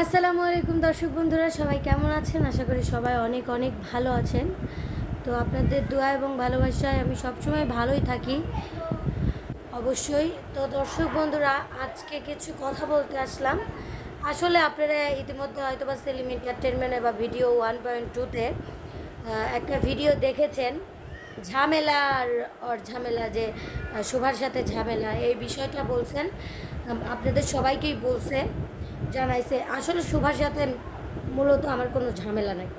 আসসালামু আলাইকুম দর্শক বন্ধুরা, সবাই কেমন আছেন? আশা করি সবাই অনেক অনেক ভালো আছেন। তো আপনাদের দোয়া এবং ভালোবাসায় আমি সবসময় ভালোই থাকি। অবশ্যই, তো দর্শক বন্ধুরা, আজকে কিছু কথা বলতে আসলাম। আসলে আপনারা ইতিমধ্যে হয়তো বা সেলিম এন্টারটেনমেন্টে বা ভিডিও ওয়ান পয়েন্ট টুতে একটা ভিডিও দেখেছেন। ঝামেলা আর ওর ঝামেলা যে শোভার সাথে ঝামেলা, এই বিষয়টা বলছেন। আপনাদের সবাইকেই বলছে। জানাইছে, আসলে শুভার সাথে মূলত আমার কোনো ঝামেলা নাই।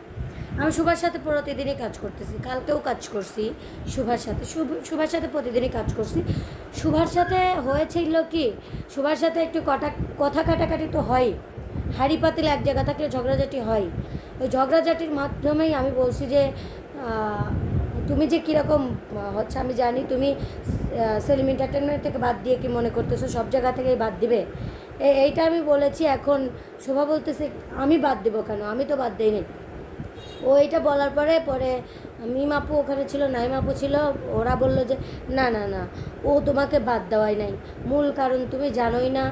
আমি শুভার সাথে প্রতিদিনই কাজ করতেছি, কালকেও কাজ করছি শুভার সাথে শুভার সাথে প্রতিদিনই কাজ করছি। শুভার সাথে হয়েছিল কি শুভার সাথে একটু কটা কথা কাটাকাটি তো হয়, হাড়ি পাতিল এক জায়গা থাকলে ঝগড়াঝাটি হয়। ওই ঝগড়াঝাটির মাধ্যমেই আমি বলছি যে তুমি যে কীরকম হচ্ছে আমি জানি তুমি সেলিম এন্টারটেনমেন্ট থেকে বাদ দিয়ে কি মনে করতেছো, সব জায়গা থেকেই বাদ দিবে। এইটা আমি বলেছি, এখন শোভা বলতেছে, আমি বাদ দেবো কেন? আমি তো বাদ দিইনি। ও এটা বলার পরে পরে মিমাপু ওখানে ছিল নাইমাপু ছিল, ওরা বলল যে, না না না, ও তোমাকে বাদ দেওয়াই নাই। মূল কারণ তুমি জানোই না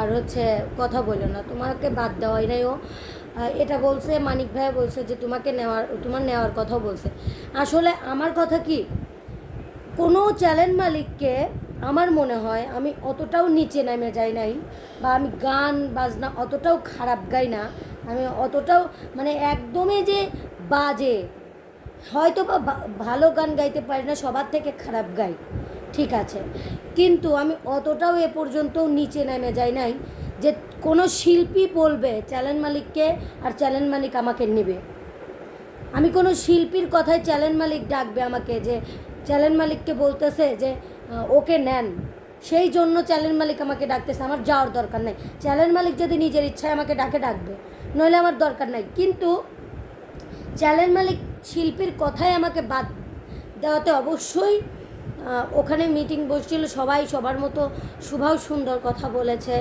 আর হচ্ছে কথা বলো না। তোমাকে বাদ দেওয়াই নাই ও। এটা বলছে, মানিক ভাই বলছে যে, তোমাকে নেওয়ার, তোমার নেওয়ার কথাও বলছে। আসলে আমার কথা কি? কোনো চ্যানেল মালিককে আমার মনে হয় আমি অতটাও নিচে নেমে যাই নাই, বা আমি গান, বাজনা অতটাও খারাপ গাই না। আমি অতটাও মানে একদমই যে বাজে, হয়তো বা ভালো গান গাইতে পারি না, সবার থেকে খারাপ গাই, ঠিক আছে। কিন্তু আমি অতটাও এ পর্যন্ত নিচে নেমে যাই নাই যে কোনো শিল্পী বলবে, চ্যানেল মালিককে আর চ্যানেল মালিক আমাকে নেবে। আমি কোনো শিল্পীর কথায় চ্যানেল মালিক ডাকবে আমাকে যে, চ্যানেল মালিককে বলতেছে যে ওকে নেন। সেই জন্য চ্যানেল মালিক আমাকে ডাকতেছে, আমার যাওয়ার দরকার নাই। চ্যানেল মালিক যদি নিজের ইচ্ছায় আমাকে ডাকে, ডাকবে। নইলে আমার দরকার নাই। কিন্তু চ্যানেল মালিক শিল্পীর কথায় আমাকে বাদ দেওয়াতে অবশ্যই ওখানে মিটিং বসছিল, সবাই সবার মতো শুভাও সুন্দর কথা বলেছে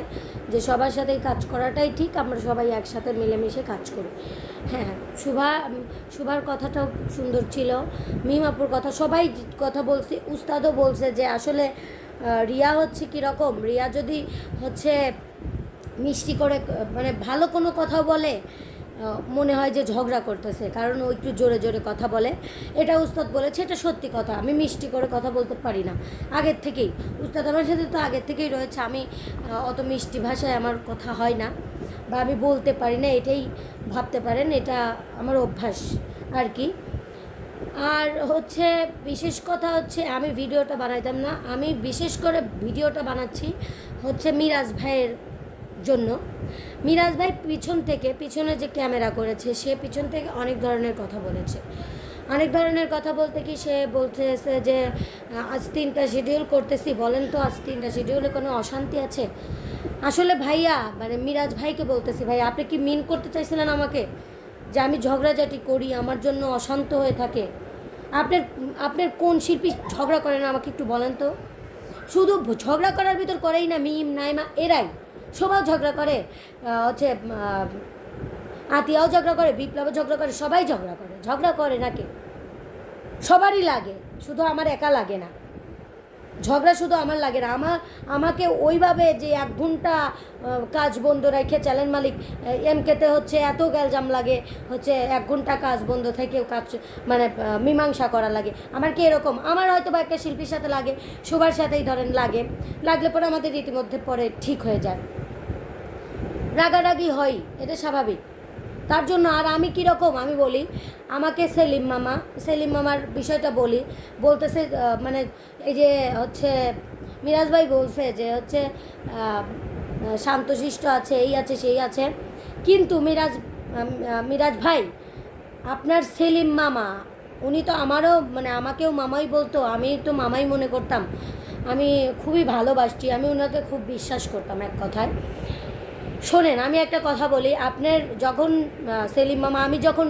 যে সবার সাথে কাজ করাটাই ঠিক, আমরা সবাই একসাথে মিলেমিশে কাজ করি। হ্যাঁ শুভা, শুভার কথাটাও সুন্দর ছিল মিমাপুর কথা, সবাই কথা বলছে, উস্তাদও বলছে যে আসলে রিয়া হচ্ছে কীরকম, রিয়া যদি হচ্ছে মিষ্টি করে মানে ভালো কোনো কথা বলে মনে হয় যে ঝগড়া করতেছে, কারণ ও একটু জোরে জোরে কথা বলে। এটা উস্তাদ বলেছে, এটা সত্যি কথা। আমি মিষ্টি করে কথা বলতে পারি না। আগের থেকেই, উস্তাদ আমার সাথে তো আগের থেকেই রয়েছে। আমি অত মিষ্টি ভাষায় আমার কথা হয় না বা আমি বলতে পারি না, এটাই ভাবতে পারেন, এটা আমার অভ্যাস আর কি। আর হচ্ছে, বিশেষ কথা হচ্ছে, আমি ভিডিওটা বানাইতাম না। আমি বিশেষ করে ভিডিওটা বানাচ্ছি হচ্ছে মিরাজ ভাইয়ের জন্য। মিরাজ ভাই পিছন থেকে, পিছনে যে ক্যামেরা করেছে, সে পিছন থেকে অনেক ধরনের কথা বলেছে। অনেক ধরনের কথা বলতে কি সে বলতেছে যে আজ তিনটা শিডিউল করতেছি, বলেন তো আজ তিনটা শিডিউলে কোনো অশান্তি আছে? আসলে ভাইয়া মানে মিরাজ ভাইকে বলতেছি ভাই আপনি কি মিন করতে চাইছিলেন আমাকে? যে আমি ঝগড়াঝাটি করি, আমার জন্য অশান্ত হয়ে থাকে। আপনার আপনার কোন শিল্পী ঝগড়া করে না, আমাকে একটু বলেন তো? শুধু ঝগড়া করার ভিতর করেই না, মিম, নাইমা, এরাই। সবাই ঝগড়া করে হচ্ছে আতিয়াও ঝগড়া করে, বিপ্লবও ঝগড়া করে, সবাই ঝগড়া করে। ঝগড়া করে নাকি? সবারই লাগে, শুধু আমার একা লাগে না। ঝগড়া শুধু আমার লাগে না, আমার, আমাকে ওইভাবে যে এক ঘণ্টা কাজ বন্ধ রেখে চ্যানেল মালিক এমকেতে হচ্ছে এত গ্যালজাম লাগে, হচ্ছে এক ঘণ্টা কাজ বন্ধ থেকেও কাজ মানে মীমাংসা করা লাগে। আমার কি এরকম? আমার হয়তো বা একটা শিল্পীর সাথে লাগে, সবার সাথেই ধরেন লাগে, লাগলে পরে আমাদের ইতিমধ্যে পরে ঠিক হয়ে যায়। রাগারাগি হয় এটা স্বাভাবিক। তার জন্য আর আমি কীরকম? আমি বলি, আমাকে সেলিম মামা, সেলিম মামার বিষয়টা বলি। বলতেছে মানে এই যে হচ্ছে, মিরাজ ভাই বলছে যে হচ্ছে শান্তশিষ্ট আছে, এই আছে, সেই আছে। কিন্তু মিরাজ মিরাজ ভাই, আপনার সেলিম মামা, উনি তো আমারও মানে আমাকেও মামাই বলতো, আমি তো মামাই মনে করতাম। আমি খুবই ভালোবাসছি, আমি ওনাকে খুব বিশ্বাস করতাম এক কথায়। শোনেন, আমি একটা কথা বলি, আপনার যখন সেলিম মামা, আমি যখন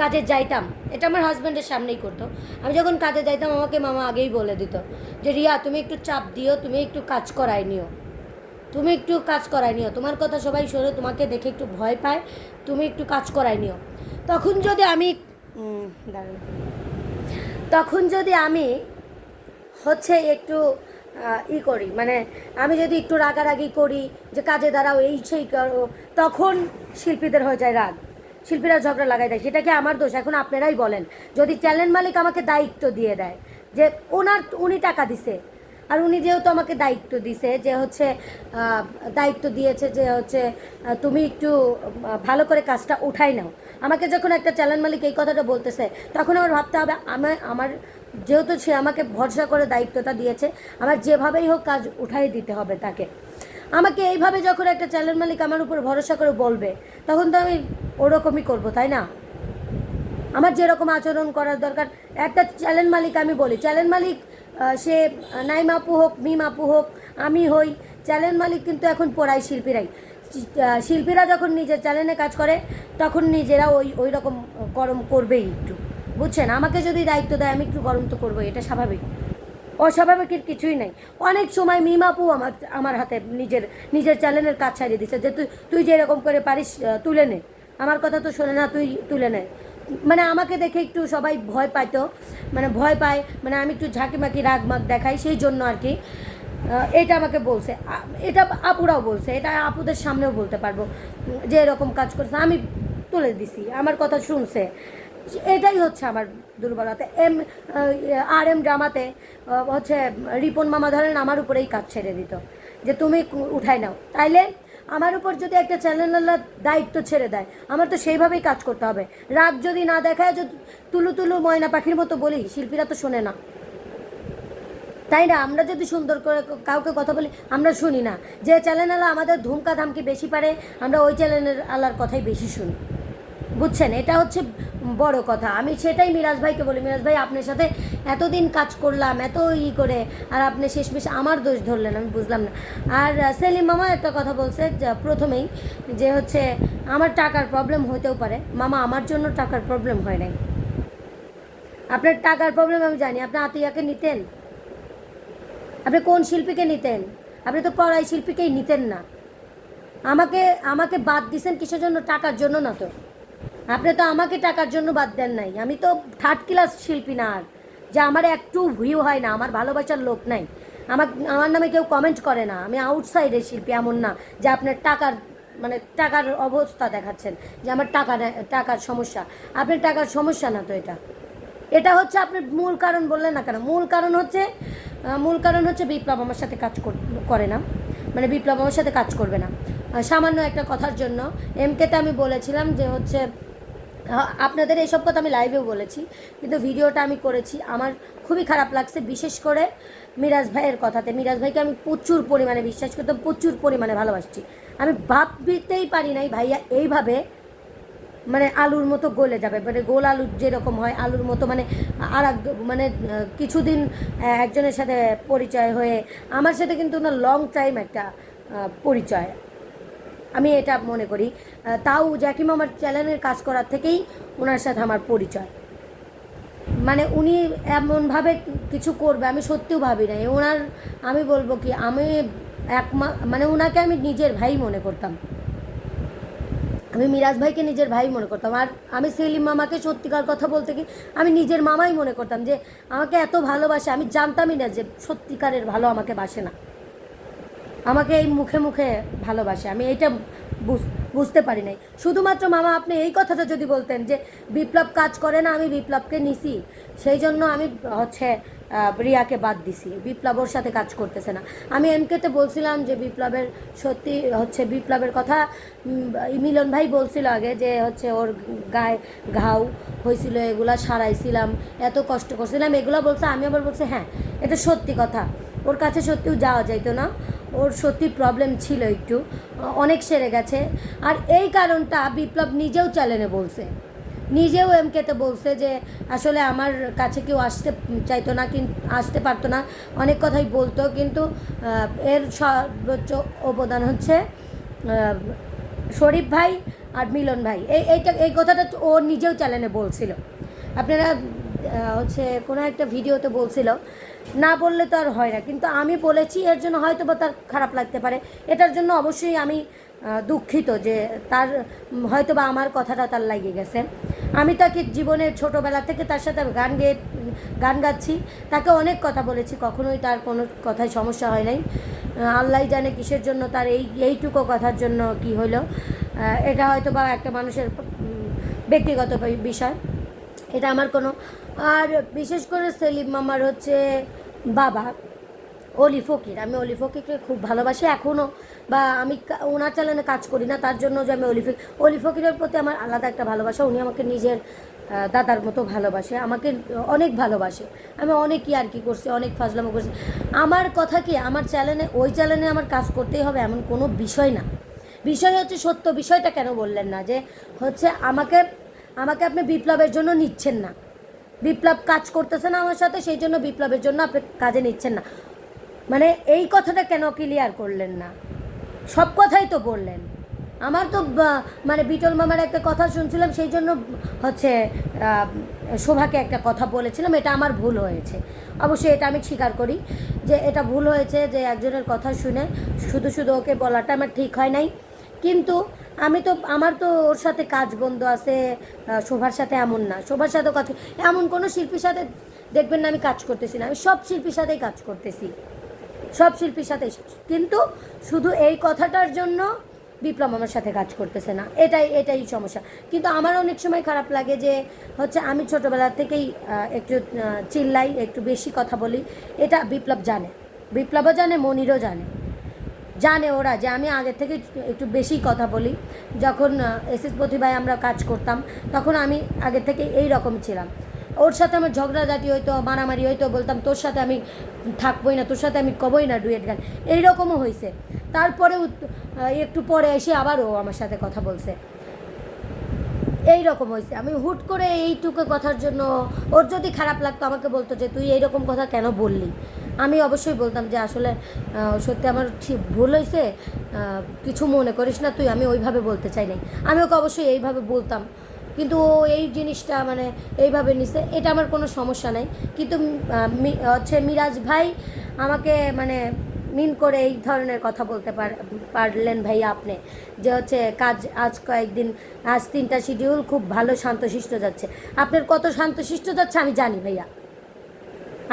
কাজে যাইতাম, এটা আমার হাজব্যান্ডের সামনেই করতো, আমি যখন কাজে যাইতাম, আমাকে মামা আগেই বলে দিত যে, রিয়া, তুমি একটু চাপ দিও, তুমি একটু কাজ করাই নিও, তুমি একটু কাজ করাই নিও, তোমার কথা সবাই শোনো, তোমাকে দেখে একটু ভয় পায়, তুমি একটু কাজ করাই নিও। তখন যদি আমি তখন যদি আমি হচ্ছে একটু ই করি। মানে আমি যদি একটু রাগারাগি করি যে কাজে দাঁড়াও, এই সেই করো, তখন শিল্পীদের হয়ে যায় রাগ। শিল্পীরা ঝগড়া লাগাই দেয়। সেটা কি আমার দোষ? এখন আপনারাই বলেন। যদি চ্যানেল মালিক আমাকে দায়িত্ব দিয়ে দেয় যে ওনার, উনি টাকা দিছে, আর উনি যেহেতু আমাকে দায়িত্ব দিছে যে হচ্ছে দায়িত্ব দিয়েছে যে হচ্ছে তুমি একটু ভালো করে কাজটা উঠাই নাও। আমাকে যখন একটা চ্যানেল মালিক এই কথাটা বলতেছে, তখন আমার ভাবতে হবে, আমার আমার যেহেতু সে আমাকে ভরসা করে দায়িত্বটা দিয়েছে, আমার যেভাবেই হোক কাজ উঠাই দিতে হবে তাকে। আমাকে এইভাবে যখন একটা চ্যানেল মালিক আমার উপর ভরসা করে বলবে, তখন তো আমি ওরকমই করব, তাই না? আমার যেরকম আচরণ করার দরকার, একটা চ্যানেল মালিক আমি বলি চ্যানেল মালিক সে নাইম আপু হোক, মিম আপু হোক, আমি হই চ্যানেল মালিক কিন্তু এখন পড়ায় শিল্পীরাই। শিল্পীরা যখন নিজের চ্যানেলে কাজ করে, তখন নিজেরা ওই ওই রকম গরম করবেই একটু। বুঝছেন? আমাকে যদি দায়িত্ব দেয়, আমি একটু গরম তো করবোই, এটা স্বাভাবিক। অস্বাভাবিকের কিছুই নাই। অনেক সময় মিমাপু আমার আমার হাতে নিজের নিজের চ্যানেলের কাজ ছাড়িয়ে দিচ্ছে যে তুই তুই যে এরকম করে পারিস তুলে নে। আমার কথা তো শোনে না, তুই তুলে নে। মানে আমাকে দেখে একটু সবাই ভয় পাইতো। মানে ভয় পায় মানে আমি একটু ঝাঁকিমাকি রাগ মাগ দেখাই, সেই জন্য আর কি। এটা আমাকে বলছে। এটা আপুরাও বলছে, এটা আপুদের সামনেও বলতে পারব। যে এরকম কাজ করছে, আমি তুলে দিছি। আমার কথা শুনছে। এটাই হচ্ছে আমার দুর্বলতা। এম আর এম ড্রামাতে হচ্ছে রিপন মামা ধরেন আমার উপরেই কাজ ছেড়ে দিত, যে তুমি উঠাই নাও। তাইলে আমার উপর যদি একটা চ্যানেলার দায়িত্ব ছেড়ে দেয়, আমার তো সেইভাবেই কাজ করতে হবে। রাগ যদি না দেখায়, যদি তুলু তুলু ময়না পাখির মতো বলি, শিল্পীরা তো শোনে না। তাই না? আমরা যদি সুন্দর করে কাউকে কথা বলি, আমরা শুনি না। যে চ্যানেল আমাদের ধুমকা ধামকি বেশি পারে, আমরা ওই চ্যানেলের আল্লাহর কথাই বেশি শুনি। বুঝছেন? এটা হচ্ছে বড় কথা। আমি সেটাই মিরাজ ভাইকে বলি, মিরাজ ভাই, আপনার সাথে এতদিন কাজ করলাম, এত ই করে, আর আপনি শেষমেশ আমার দোষ ধরলেন, আমি বুঝলাম না। আর সেলিম মামা একটা কথা বলছে প্রথমেই, যে হচ্ছে, আমার টাকার প্রবলেম হতেও পারে। মামা, আমার জন্য টাকার প্রবলেম হয় নাই। আপনার টাকার প্রবলেম আমি জানি। আপনি আতিয়াকে নিতেন? আপনি কোন শিল্পীকে নিতেন? আপনি তো পড়াই শিল্পীকেই নিতেন না। আমাকে আমাকে বাদ দিছেন কিসের জন্য? টাকার জন্য না তো। আপনি তো আমাকে টাকার জন্য বাদ দেন নাই। আমি তো থার্ড ক্লাস শিল্পী না আর। যে আমার একটু ভিউ হয় না, আমার ভালোবাসার লোক নাই। আমার আমার নামে কেউ কমেন্ট করে না। আমি আউটসাইডের শিল্পী, এমন না যে আপনার টাকার মানে টাকার অবস্থা দেখাচ্ছেন, যে আমার টাকা টাকার সমস্যা। আপনার টাকার সমস্যা না তো এটা। এটা হচ্ছে আপনার মূল কারণ বললেন না কেন? মূল কারণ হচ্ছে মূল কারণ হচ্ছে বিপ্লব আমার সাথে কাজ কর- না। মানে বিপ্লব আমার সাথে কাজ করবে না। সামান্য একটা কথার জন্য। এমকেতে আমি বলেছিলাম যে হচ্ছে আপনাদের এইসব কথা আমি লাইভেও বলেছি, কিন্তু ভিডিওটা আমি করেছি। আমার খুবই খারাপ লাগছে, বিশেষ করে মিরাজ ভাইয়ের কথাতে। মিরাজ ভাইকে আমি প্রচুর পরিমাণে বিশ্বাস করতাম প্রচুর পরিমাণে ভালোবাসছি। আমি ভাবতেই পারি নাই ভাইয়া এইভাবে মানে আলুর মতো গলে যাবে। মানে গোল আলু যেরকম হয়, আলুর মতো মানে আর মানে কিছুদিন একজনের সাথে পরিচয় হয়ে, আমার সাথে কিন্তু না লং টাইম একটা পরিচয়। আমি এটা মনে করি। তাও জ্যাকিম আমার চ্যানেলের কাজ করার থেকেই ওনার সাথে আমার পরিচয়। মানে উনি এমনভাবে কিছু করবে, আমি সত্যিও ভাবি নাই। ওনার, আমি বলব কি, আমি এক মানে ওনাকে আমি নিজের ভাই মনে করতাম। আমি মিরাজ ভাইকে নিজের ভাই মনে করতাম। আর আমি সেলিম মামাকে সত্যিকার কথা বলতে কি, আমি নিজের মামাই মনে করতাম যে, আমাকে এত ভালোবাসে, আমি জানতামই না যে সত্যিকারের ভালো আমাকে বাসে না। আমাকে এই মুখে মুখে ভালোবাসে। আমি বুঝ- বুঝতে পারি নাই। শুধুমাত্র মামা, আপনি এই কথাটা যদি বলতেন যে বিপ্লব কাজ করে না, আমি বিপ্লবকে নিছি, সেই জন্য আমি হচ্ছে রিয়াকে বাদ দিছি। বিপ্লব ওর সাথে কাজ করতেছে না। আমি এমকেতে বলছিলাম যে বিপ্লবের সত্যি হচ্ছে বিপ্লবের কথা মিলন ভাই বলছিল আগে যে হচ্ছে ওর গায়ে ঘাও হয়েছিল, এগুলা সারাইছিলাম, এত কষ্ট করছিলাম, এগুলো বলছে, আমি আবার বলছি হ্যাঁ এটা সত্যি কথা। ওর কাছে সত্যিও যাওয়া যাইতো না। ওর সত্যি প্রবলেম ছিল একটু। অনেক সেরে গেছে। আর এই কারণটা বিপ্লব নিজেও চ্যানেলে বলছে। নিজেও এমকেতে বলছে যে, আসলে আমার কাছে কেউ আসতে চাইতো না কিন্তু আসতে পারতো না। অনেক কথাই বলতো, কিন্তু এর সর্বোচ্চ অবদান হচ্ছে শরীফ ভাই আর মিলন ভাই। এই, এইটা, এই কথাটা ও নিজেও চ্যানেলে বলছিল। আপনারা হচ্ছে কোনো একটা ভিডিওতে বলছিল না বললে তো আর হয় না। কিন্তু আমি বলেছি, এর জন্য হয়তো বা তার খারাপ লাগতে পারে। এটার জন্য অবশ্যই আমি দুঃখিত যে তার হয়তো বা আমার কথাটা তার লাগিয়ে গেছে। আমি তাকে জীবনের ছোটোবেলা থেকে তার সাথে গান গেয়ে, গান গাচ্ছি। তাকে অনেক কথা বলেছি, কখনোই তার কোনো কথায় সমস্যা হয় নাই। আল্লাহ জানে কিসের জন্য তার এই, এইটুকু কথার জন্য কি হলো এটা হয়তো বা একটা মানুষের ব্যক্তিগত বিষয়। এটা আমার কোনো আর বিশেষ করে সেলিম মামার হচ্ছে বাবা, অলি ফকির। আমি অলি ফকিরকে খুব ভালোবাসি এখনও বা আমি ওনার চ্যানেলে কাজ করি না, তার জন্য যে আমি অলি ফকির অলি ফকিরের প্রতি আমার আলাদা একটা ভালোবাসা। উনি আমাকে নিজের দাদার মতো ভালোবাসে, আমাকে অনেক ভালোবাসে। আমি অনেক আর কি করছি, অনেক ফাজলামো করছি। আমার কথা কি, আমার চ্যানেলে ওই চ্যানেলে আমার কাজ করতেই হবে এমন কোনো বিষয় না। বিষয় হচ্ছে সত্য, বিষয়টা কেন বললেন না? যে হচ্ছে আমাকে আমাকে আপনি বিপ্লবের জন্য নিচ্ছেন না। বিপ্লব কাজ করতেছে না আমার সাথে, সেই জন্য বিপ্লবের জন্য আপনি কাজে নিচ্ছেন না। মানে এই কথাটা কেন ক্লিয়ার করলেন না? সব কথাই তো বললেন। আমার তো মানে বিটল মামার একটা কথা শুনছিলাম, সেই জন্য হচ্ছে শোভাকে একটা কথা বলেছিলাম, এটা আমার ভুল হয়েছে। অবশ্যই এটা আমি স্বীকার করি যে এটা ভুল হয়েছে যে একজনের কথা শুনে শুধু শুধু ওকে বলাটা আমার ঠিক হয় নাই। কিন্তু আমি তো, আমার তো ওর সাথে কাজ বন্ধ আছে শোভার সাথে এমন না। শোভার সাথে কথা, এমন কোনো শিল্পীর সাথে দেখবেন না আমি কাজ করতেছি না। আমি সব শিল্পীর সাথেই কাজ করতেছি। সব শিল্পীর সাথে কিন্তু শুধু এই কথাটার জন্য বিপ্লব আমার সাথে কাজ করতেছে না। এটাই এটাই সমস্যা। কিন্তু আমার অনেক সময় খারাপ লাগে যে, হচ্ছে আমি ছোটোবেলা থেকেই একটু চিল্লাই, একটু বেশি কথা বলি। এটা বিপ্লব জানে। বিপ্লবও জানে, মনিরও জানে। জানে ওরা যে আমি আগে থেকে একটু বেশি কথা বলি। যখন এস এস প্রতিভায় আমরা কাজ করতাম, তখন আমি আগে থেকে এই রকম ছিলাম। ওর সাথে আমার ঝগড়াঝাটি হইতো, মারামারি হইতো, বলতাম, তোর সাথে আমি থাকবোই না, তোর সাথে আমি কবই না ডুয়েট গান। এইরকমও হয়েছে তারপরে একটু পরে এসে আবার ও আমার সাথে কথা বলছে। এই রকম হয়েছে আমি হুট করে এইটুকু কথার জন্য, ওর যদি খারাপ লাগতো, আমাকে বলতো যে, তুই এইরকম কথা কেন বললি? আমি অবশ্যই বলতাম যে আসলে সত্যি আমার ঠিক ভুল হয়েছে কিছু মনে করিস না তুই, আমি ওইভাবে বলতে চাই নাই। আমি ওকে অবশ্যই এইভাবে বলতাম। কিন্তু ও এই জিনিসটা মানে এইভাবে নিছে, এটা আমার কোনো সমস্যা নাই। কিন্তু হচ্ছে মিরাজ ভাই আমাকে মানে মিন করে এই ধরনের কথা বলতে পার- পারলেন ভাই আপনি। যে হচ্ছে কাজ, আজ কয়েকদিন, আজ তিনটা শিডিউল খুব ভালো শান্তশিষ্ট যাচ্ছে। আপনার কত শান্তশিষ্ট যাচ্ছে আমি জানি ভাইয়া।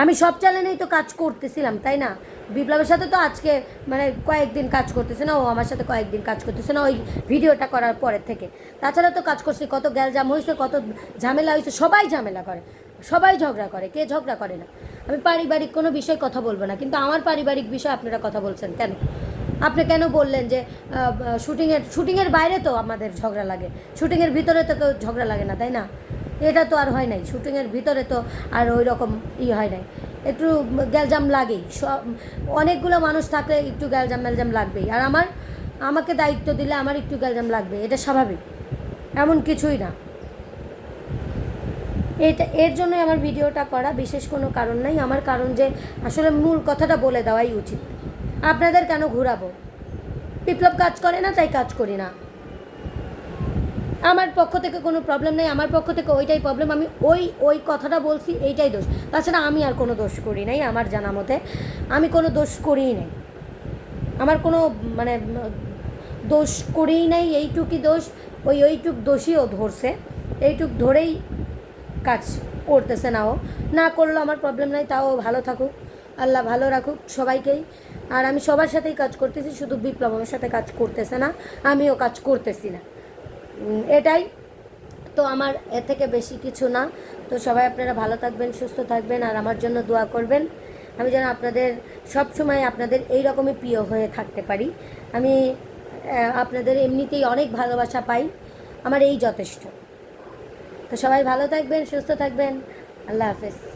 আমি সব চ্যানেলেই তো কাজ করতেছিলাম, তাই না? বিপ্লবের সাথে তো আজকে মানে কয়েকদিন কাজ করতেছে না, ও আমার সাথে কয়েকদিন কাজ করতেছে না, ওই ভিডিওটা করার পরের থেকে। তাছাড়া তো কাজ করছি, কত গ্যালজাম হয়েছে কত ঝামেলা হয়েছে সবাই ঝামেলা করে, সবাই ঝগড়া করে, কে ঝগড়া করে না। আমি পারিবারিক কোনো বিষয় কথা বলব না, কিন্তু আমার পারিবারিক বিষয়ে আপনারা কথা বলছেন কেন? আপনি কেন বললেন যে শুটিংয়ের শুটিংয়ের বাইরে তো আমাদের ঝগড়া লাগে শুটিংয়ের ভিতরে তো কেউ ঝগড়া লাগে না, তাই না? এটা তো আর হয় নাই। শুটিংয়ের ভিতরে তো আর ওই রকম ই হয় নাই। একটু গ্যালজাম লাগেই। সব, অনেকগুলো মানুষ থাকলে একটু গ্যালজাম ম্যালজাম লাগবেই। আর আমার, আমাকে দায়িত্ব দিলে আমার একটু গ্যালজাম লাগবে। এটা স্বাভাবিক। এমন কিছুই না। এটা, এর জন্যই আমার ভিডিওটা করা বিশেষ কোনো কারণ নাই। আমার কারণ যে আসলে মূল কথাটা বলে দেওয়াই উচিত। আপনাদের কেন ঘুরাবো? বিপ্লব কাজ করে না, তাই কাজ করি না। আমার পক্ষ থেকে কোনো প্রবলেম নেই, আমার পক্ষ থেকে ওইটাই প্রবলেম আমি ওই ওই কথাটা বলছি, এইটাই দোষ। তাছাড়া আমি আর কোনো দোষ করি নাই আমার জানা মতে। আমি কোনো দোষ করিই নাই। আমার কোনো মানে দোষ করেই নাই এইটুকই দোষ, ওই, ওইটুক দোষই ও ধরছে। এইটুক ধরেই কাজ করতেছে না ও। না করলেও আমার প্রবলেম নাই, তাও ভালো থাকুক, আল্লাহ ভালো রাখুক সবাইকেই। আর আমি সবার সাথেই কাজ করতেছি, শুধু বিপ্লব আমার সাথে কাজ করতেছে না, আমিও কাজ করতেছি না। এটাই। তো আমার এর থেকে বেশি কিছু না। তো সবাই আপনারা ভালো থাকবেন, সুস্থ থাকবেন, আর আমার জন্য দোয়া করবেন। আমি যেন আপনাদের সব সময় আপনাদের এই রকমই প্রিয় হয়ে থাকতে পারি। আমি আপনাদের এমনিতেই অনেক ভালোবাসা পাই। আমার এই যথেষ্ট। তো সবাই ভালো থাকবেন, সুস্থ থাকবেন। আল্লাহ হাফেজ।